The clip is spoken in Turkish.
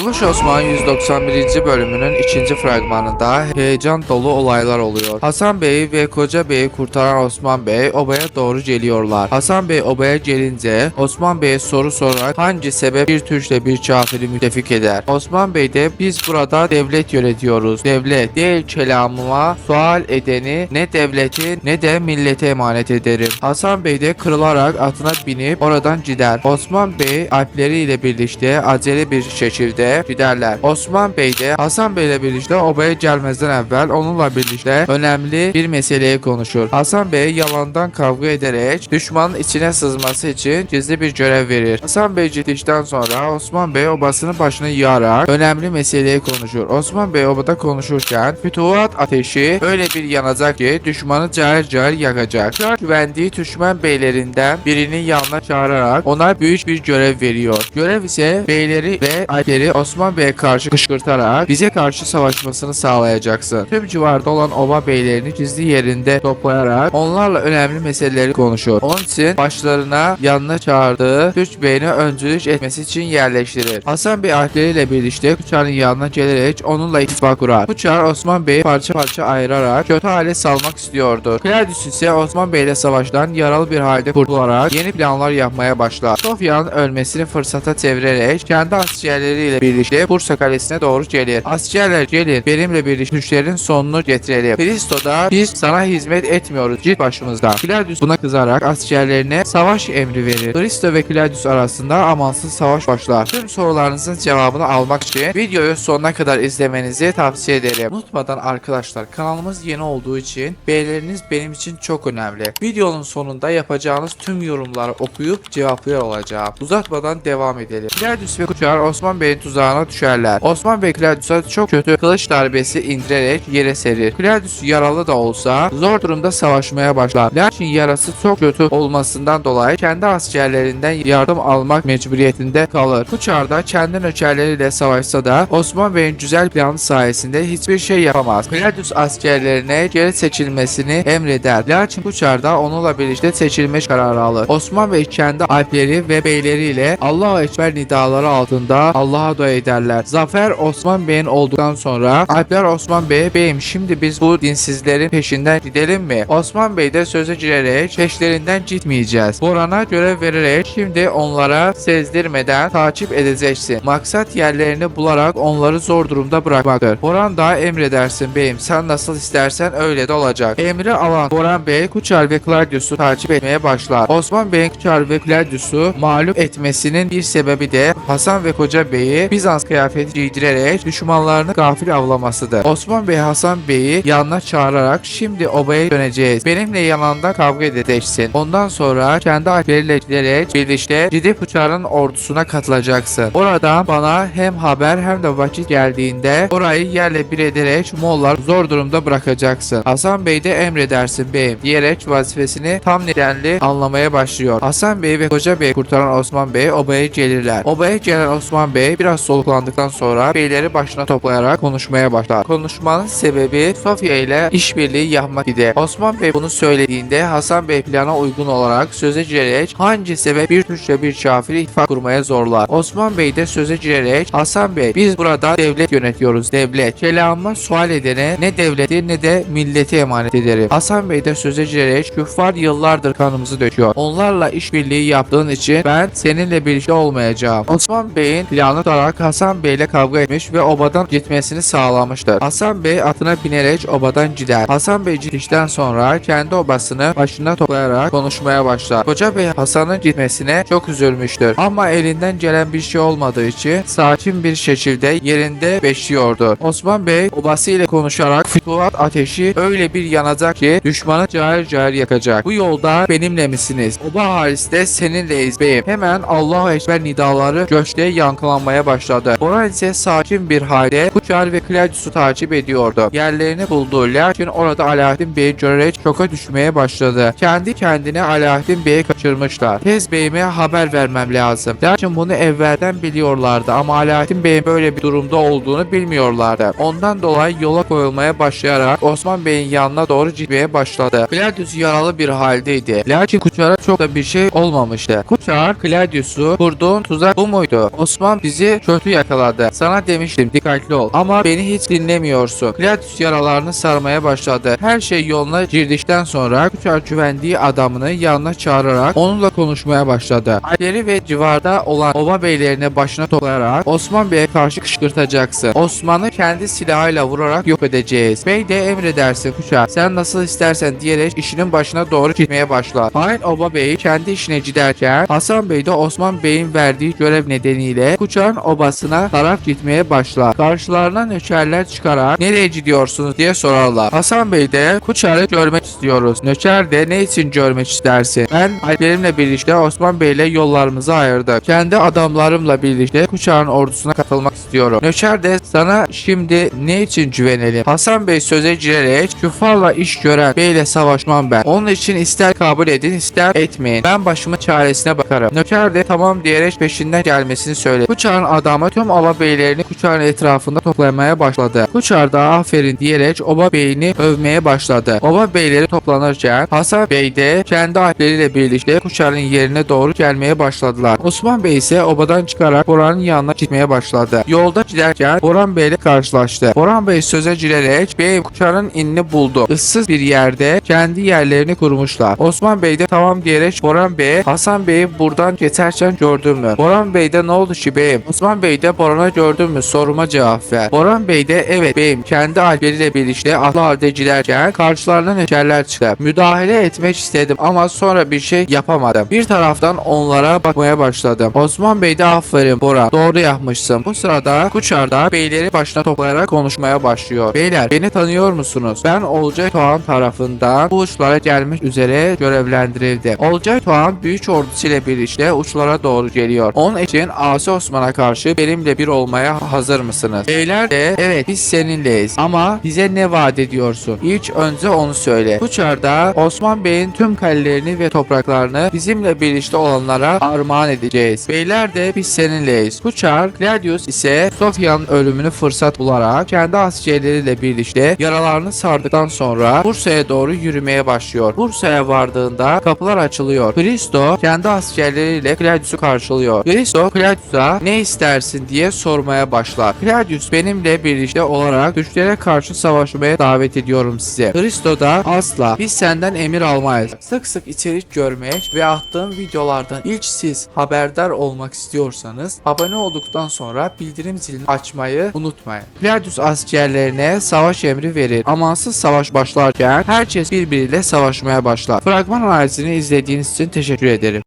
Kuruluş Osman 191. bölümünün ikinci fragmanında heyecan dolu olaylar oluyor. Hasan Bey ve Koca Bey'i kurtaran Osman Bey obaya doğru geliyorlar. Hasan Bey obaya gelince Osman Bey'e soru sorarak hangi sebep bir Türk'le bir kafiri müttefik eder? Osman Bey de biz burada devlet yönetiyoruz. Devlet değil kelamıma sual edeni ne devleti ne de millete emanet ederim. Hasan Bey de kırılarak atına binip oradan gider. Osman Bey alpleriyle birlikte acele bir şekilde giderler. Osman Bey de Hasan Bey ile birlikte obaya gelmezden evvel onunla birlikte önemli bir meseleyi konuşur. Hasan Bey yalandan kavga ederek düşmanın içine sızması için gizli bir görev verir. Hasan Bey gittikten sonra Osman Bey obasının başını yağarak önemli meseleyi konuşur. Osman Bey obada konuşurken fütuhat ateşi öyle bir yanacak ki düşmanı cahil cahil yakacak. Şu an güvendiği düşman beylerinden birini yanına çağırarak ona büyük bir görev veriyor. Görev ise beyleri ve alpleri Osman Bey'e karşı kışkırtarak bize karşı savaşmasını sağlayacaksın. Tüm civarda olan oba beylerini gizli yerinde toplayarak onlarla önemli meseleleri konuşur. Onun için başlarına yanına çağırdığı Türk Bey'ine öncülük etmesi için yerleştirir. Hasan Bey alpleriyle birlikte Kuçar'ın yanına gelerek onunla ittifak kurar. Kuçar Osman Bey'i parça parça ayırarak kötü hale salmak istiyordu. Claudius ise Osman Bey ile savaştan yaralı bir halde kurtularak yeni planlar yapmaya başlar. Sofya'nın ölmesini fırsata çevirerek kendi askerleriyle birlikte Bursa Kalesi'ne doğru gelir. Askerler gelin benimle birlikte güçlerin sonunu getirelim. Kristo'da biz sana hizmet etmiyoruz git başımızdan. Claudius buna kızarak askerlerine savaş emri verir. Kristo ve Claudius arasında amansız savaş başlar. Tüm sorularınızın cevabını almak için videoyu sonuna kadar izlemenizi tavsiye ederim. Unutmadan arkadaşlar kanalımız yeni olduğu için beğenileriniz benim için çok önemli. Videonun sonunda yapacağınız tüm yorumları okuyup cevaplıyor olacağım. Uzatmadan devam edelim. Claudius ve Kuçar Osman Bey'in tuzağına düşerler. Osman Bey Claudius'a çok kötü kılıç darbesi indirerek yere serir. Claudius yaralı da olsa zor durumda savaşmaya başlar. Lakin yarası çok kötü olmasından dolayı kendi askerlerinden yardım almak mecburiyetinde kalır. Kuçar da kendi nökerleriyle savaşsa da Osman Bey'in güzel planı sayesinde hiçbir şey yapamaz. Claudius askerlerine geri seçilmesini emreder. Lakin Kuçar da onunla birlikte seçilme kararı alır. Osman Bey kendi alpleri ve beyleriyle Allahu Ekber nidaları altında Allah'a dua ederler. Zafer Osman Bey'in olduktan sonra Alpler Osman Bey'e beyim şimdi biz bu dinsizlerin peşinden gidelim mi? Osman Bey de söze girerek peşlerinden gitmeyeceğiz. Boran'a görev vererek şimdi onlara sezdirmeden takip edeceksin. Maksat yerlerini bularak onları zor durumda bırakmaktır. Boran da emredersin beyim sen nasıl istersen öyle de olacak. Emri alan Boran Bey Kuçar ve Claudius'u takip etmeye başlar. Osman Bey'in Kuçar ve Claudius'u mağlup etmesinin bir sebebi de Hasan ve Koca Bey'i Bizans kıyafeti giydirerek düşmanlarını gafil avlamasıdır. Osman Bey Hasan Bey'i yanına çağırarak şimdi obaya döneceğiz. Benimle yanında kavga edeceksin. Ondan sonra kendi alpleriyle giderek birlikte gidip Uçar'ın ordusuna katılacaksın. Orada bana hem haber hem de vakit geldiğinde orayı yerle bir ederek Moğollar zor durumda bırakacaksın. Hasan Bey de emredersin beyim diyerek vazifesini tam nedenli anlamaya başlıyor. Hasan Bey ve Koca Bey kurtaran Osman Bey obaya gelirler. Obaya gelen Osman Bey biraz soluklandıktan sonra beyleri başına toplayarak konuşmaya başlar. Konuşmanın sebebi Sofya ile işbirliği yapmak idi. Osman Bey bunu söylediğinde Hasan Bey plana uygun olarak söze girerek hangi sebep bir Türkçe bir kafiri ittifak kurmaya zorlar. Osman Bey de söze girerek Hasan Bey biz burada devlet yönetiyoruz devlet. Kelamıma sual edene ne devleti ne de milleti emanet ederim. Hasan Bey de söze girerek küffar yıllardır kanımızı döküyor. Onlarla işbirliği yaptığın için ben seninle birlikte olmayacağım. Osman Bey'in planı olarak Hasan Bey ile kavga etmiş ve obadan gitmesini sağlamıştır. Hasan Bey atına binerek obadan gider. Hasan Bey gittikten sonra kendi obasını başına toplayarak konuşmaya başlar. Koca Bey Hasan'ın gitmesine çok üzülmüştür. Ama elinden gelen bir şey olmadığı için sakin bir şekilde yerinde beşliyordu. Osman Bey obası ile konuşarak fütuhat ateşi öyle bir yanacak ki düşmanı cahil cahil yakacak. Bu yolda benimle misiniz? Oba Halis de seninleyiz beyim. Hemen Allahu Ekber nidaları göçte yankılanmaya başladı. Boran ise sakin bir halde Kuçar ve Claudius'u takip ediyordu. Yerlerini buldu. Lakin orada Alaaddin Bey'i görerek şoka düşmeye başladı. Kendi kendine Alaaddin Bey'i kaçırmışlar. Tez Bey'ime haber vermem lazım. Lakin bunu evvelden biliyorlardı ama Alaaddin Bey'in böyle bir durumda olduğunu bilmiyorlardı. Ondan dolayı yola koyulmaya başlayarak Osman Bey'in yanına doğru gitmeye başladı. Claudius yaralı bir haldeydi. Lakin Kuçar'a çok da bir şey olmamıştı. Kuçar Claudius'u kurduğun tuzak bu muydu? Osman bizi kötü yakaladı. Sana demiştim dikkatli ol ama beni hiç dinlemiyorsun. Gladius yaralarını sarmaya başladı. Her şey yoluna girdikten sonra Kuçar güvendiği adamını yanına çağırarak onunla konuşmaya başladı. Alpleri ve civarda olan oba beylerine başına toplayarak Osman Bey'e karşı kışkırtacaksın. Osman'ı kendi silahıyla vurarak yok edeceğiz. Bey de emredersin Kuçar. Sen nasıl istersen diyerek işinin başına doğru gitmeye başlar. Hain Oba Bey kendi işine giderken Hasan Bey de Osman Bey'in verdiği görev nedeniyle Kuçar'ın obasına taraf gitmeye başlar. Karşılarına nökerler çıkarak nereye gidiyorsunuz diye sorarlar. Hasan Bey de Kuçar'ı görmek istiyoruz. Nöker de ne için görmek istersin? Ben alplerimle birlikte Osman Bey ile yollarımızı ayırdık. Kendi adamlarımla birlikte Kuçar'ın ordusuna katılmak istiyorum. Nöker de sana şimdi ne için güvenelim? Hasan Bey söze girerek küffarla iş gören beyle savaşmam ben. Onun için ister kabul edin ister etmeyin. Ben başımın çaresine bakarım. Nöker de tamam diyerek peşinden gelmesini söyledi. Kuçar'ın adamı tüm Oba beylerini Kuçar'ın etrafında toplamaya başladı. Kuçar da aferin diyerek Oba beyini övmeye başladı. Oba beyleri toplanırken Hasan Bey de kendi alpleriyle birlikte Kuçar'ın yerine doğru gelmeye başladılar. Osman Bey ise obadan çıkarak Boran'ın yanına gitmeye başladı. Yolda giderken Boran Bey ile karşılaştı. Boran Bey söze girerek Bey Kuçar'ın inini buldu. Issız bir yerde kendi yerlerini kurmuşlar. Osman Bey de tamam diyerek Boran Bey'e Hasan Bey'i buradan geçerken gördün mü? Boran Bey de ne oldu ki beyim? Osman Bey de Boran'a gördün mü? Soruma cevap ver. Boran Bey de evet beyim kendi alpleriyle birlikte atlı halde giderken karşılarına neşerler çıktı. Müdahale etmek istedim ama sonra bir şey yapamadım. Bir taraftan onlara bakmaya başladım. Osman Bey de aferin Boran doğru yapmışsın. Bu sırada Kuçar'da beyleri başına toplayarak konuşmaya başlıyor. Beyler beni tanıyor musunuz? Ben Olcay Doğan tarafından bu uçlara gelmek üzere görevlendirildim. Olcay Doğan büyük ordusu ile birlikte uçlara doğru geliyor. Onun için Asi Osman'a karşı benimle bir olmaya hazır mısınız? Beyler de evet biz seninleyiz ama bize ne vaat ediyorsun? İlk önce onu söyle. Kuçar'da Osman Bey'in tüm kalelerini ve topraklarını bizimle birlikte olanlara armağan edeceğiz. Beyler de biz seninleyiz. Kuçar, Gladius ise Sofya'nın ölümünü fırsat bularak kendi askerleriyle birlikte yaralarını sardıktan sonra Bursa'ya doğru yürümeye başlıyor. Bursa'ya vardığında kapılar açılıyor. Christo kendi askerleriyle Gladius'u karşılıyor. Christo Gladius'a ne istersin diye sormaya başlar. Gladius benimle birlikte olarak güçlere karşı savaşmaya davet ediyorum size. Christo da asla biz senden emir almayız. Sık sık içerik görmek ve attığım videolardan ilk siz haberdar olmak istiyorsanız abone olduktan sonra bildirim zilini açmayı unutmayın. Gladius askerlerine savaş emri verir. Amansız savaş başlarken herkes birbiriyle savaşmaya başlar. Fragman analizini izlediğiniz için teşekkür ederim.